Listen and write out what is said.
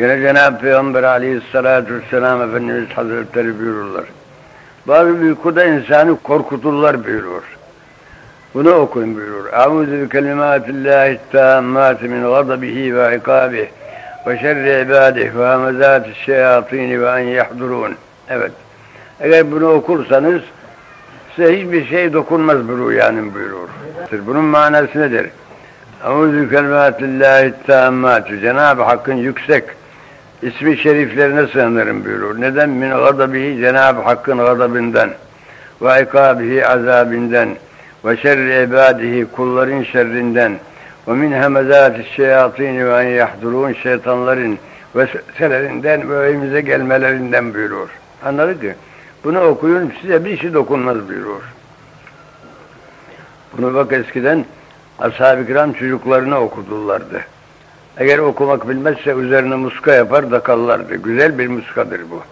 Gene Cenab-ı Peygamber aleyhissalatü vesselam Efendimiz Hazretleri buyururlar. Bazı uykuda insanı korkuturlar buyurur. Bunu okuyun buyurur. Eûzü bi kelimâtillâhi tâmmâti min gadabihi ve ikâbih ve şerri ibâdih ve hamezâti şeyâtîni ve en yahdurûn. Evet. Eğer bunu okursanız size hiçbir şey dokunmaz bu rüyanın buyurur. Bunun manası nedir? Eûzü bi kelimâtillâhi tâmmâti. Cenab-ı Hakk'ın yüksek ismi şeriflerine sığınırım buyurur. Neden? Min gadabihi Cenab-ı Hakk'ın gadabından ve ikabihi azabinden ve şerri ibadihi kulların şerrinden ve min hemezati şeyatini ve en yahdurun şeytanların vesveselerinden ve evimize gelmelerinden buyurur. Anladık ki bunu okuyun size bir şey dokunmaz buyurur. Bunu bak eskiden ashab-ı kiram çocuklarına okudulardı. Eğer okumak bilmezse üzerine muska yapar da kallardı. Güzel bir muskadır bu.